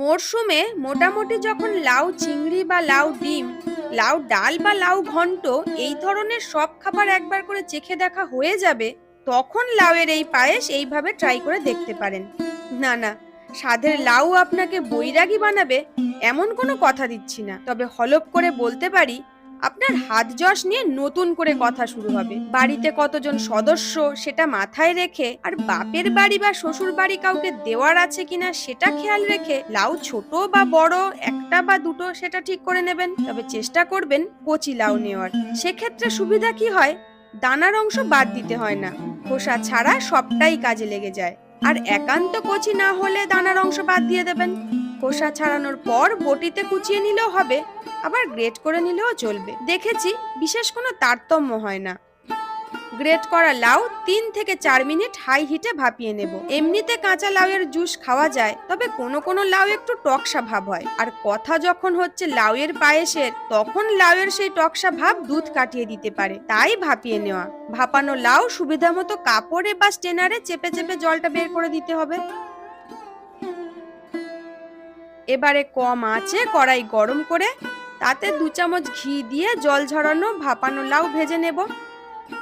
মরশুমে মোটামুটি যখন লাউ চিংড়ি বা লাউ ডিম, লাউ ডাল বা লাউ ঘন্ট এই ধরনের সব খাবার একবার করে চেখে দেখা হয়ে যাবে, তখন লাউয়ের এই পায়েস এইভাবে ট্রাই করে দেখতে পারেন। না না, স্বাদের লাউ আপনাকে বৈরাগী বানাবে, এমন কোনো কথা দিচ্ছি না। তবে হলপ করে বলতে পারি আপনার হাত যশ নিয়ে নতুন করে কথা শুরু হবে। বাড়িতে কতজন সদস্য সেটা মাথায় রেখে আর বাপের বাড়ি বা শ্বশুর বাড়ি কাউকে দেওয়ার আছে কিনা সেটা খেয়াল রেখে লাউ ছোট বা বড়, একটা বা দুটো সেটা ঠিক করে নেবেন। তবে চেষ্টা করবেন কচি লাউ নেওয়ার। সেক্ষেত্রে সুবিধা কি হয়? দানার অংশ বাদ দিতে হয় না। খোসা ছাড়া সবটাই কাজে লেগে যায়। আর একান্ত কচি না হলে দানার অংশ বাদ দিয়ে দেবেন। খোসা ছাড়ানোর পর বটিতে কুচিয়ে নিলেও হবে, আবার গ্রেট করে নিলেও চলবে। দেখেছি, বিশেষ কোনো তারতম্য হয় না। গ্রেট করা লাউ তিন থেকে চার মিনিট হাই হিটে ভাপিয়ে নেব। এমনিতে কাঁচা লাউয়ের জুস খাওয়া যায়, তবে কোনো কোনো লাউ একটু টকসা ভাব হয়। আর কথা যখন হচ্ছে লাউয়ের পায়েসের, তখন লাউয়ের সেই টকসা ভাব দুধ কাটিয়ে দিতে পারে। তাই ভাপিয়ে নেওয়া। ভাপানো লাউ সুবিধা মতো কাপড়ে বা স্টেনারে চেপে চেপে জলটা বের করে দিতে হবে। এবারে কম আঁচে কড়াই গরম করে তাতে দু চামচ ঘি দিয়ে জল ঝরানো ভাপানো লাউ ভেজে নেব।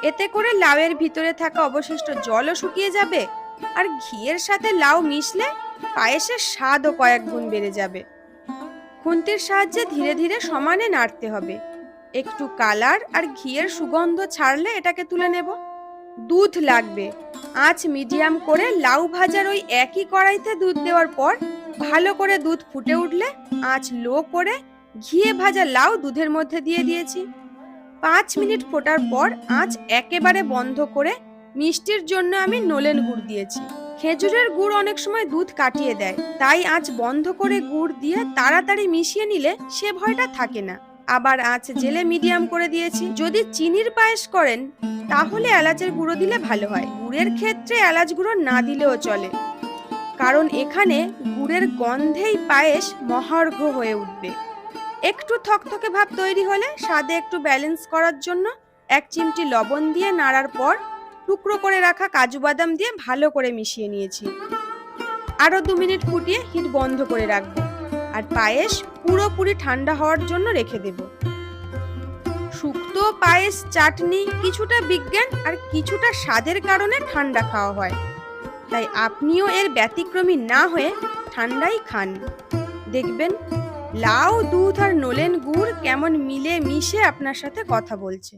এতে করে লাউয়ের ভিতরে থাকা অবশিষ্ট জলও শুকিয়ে যাবে আর ঘিয়ের সাথে লাউ মিশলে পায়েসের স্বাদও কয়েক গুণ বেড়ে যাবে। খুন্তির সাহায্যে ধীরে ধীরে সমানে নাড়তে হবে। একটু কালার আর ঘিয়ের সুগন্ধ ছাড়লে এটাকে তুলে নেব। দুধ লাগবে। আঁচ মিডিয়াম করে লাউ ভাজার ওই একই কড়াইতে দুধ দেওয়ার পর ভালো করে দুধ ফুটে উঠলে আঁচ লো করে ঘিয়ে ভাজা লাউ দুধের মধ্যে দিয়ে দিয়েছি। পাঁচ মিনিট ফোটার পর আঁচ একেবারে বন্ধ করে মিষ্টির জন্য আমি নলেন গুড় দিয়েছি। খেজুরের গুড় অনেক সময় দুধ কাটিয়ে দেয়, তাই আঁচ বন্ধ করে গুড় দিয়ে তাড়াতাড়ি মিশিয়ে নিলে সে ভয়টা থাকে না। আবার আঁচ জেলে মিডিয়াম করে দিয়েছি। যদি চিনির পায়েস করেন, তাহলে এলাচের গুঁড়ো দিলে ভালো হয়। গুড়ের ক্ষেত্রে এলাচ গুঁড়ো না দিলেও চলে। কারণ এখানে গুড়ের গন্ধেই পায়েস মহার্ঘ হয়ে উঠবে। একটু থকথকে ভাব তৈরি হলে স্বাদে একটু ব্যালেন্স করার জন্য এক চিমটি লবণ দিয়ে নাড়ার পর টুকরো করে রাখা কাজু বাদাম দিয়ে ভালো করে মিশিয়ে নিয়েছি। আরও দু মিনিট ফুটিয়ে হিট বন্ধ করে রাখব আর পায়েস পুরোপুরি ঠান্ডা হওয়ার জন্য রেখে দেব। শুক্তো, পায়েস, চাটনি কিছুটা বিজ্ঞান আর কিছুটা স্বাদের কারণে ঠান্ডা খাওয়া হয়। তাই আপনিও এর ব্যতিক্রমী না হয়ে ঠান্ডাই খান। দেখবেন, লাউ, দুধ আর নলেন গুড় কেমন মিলে মিশে আপনার সাথে কথা বলছে।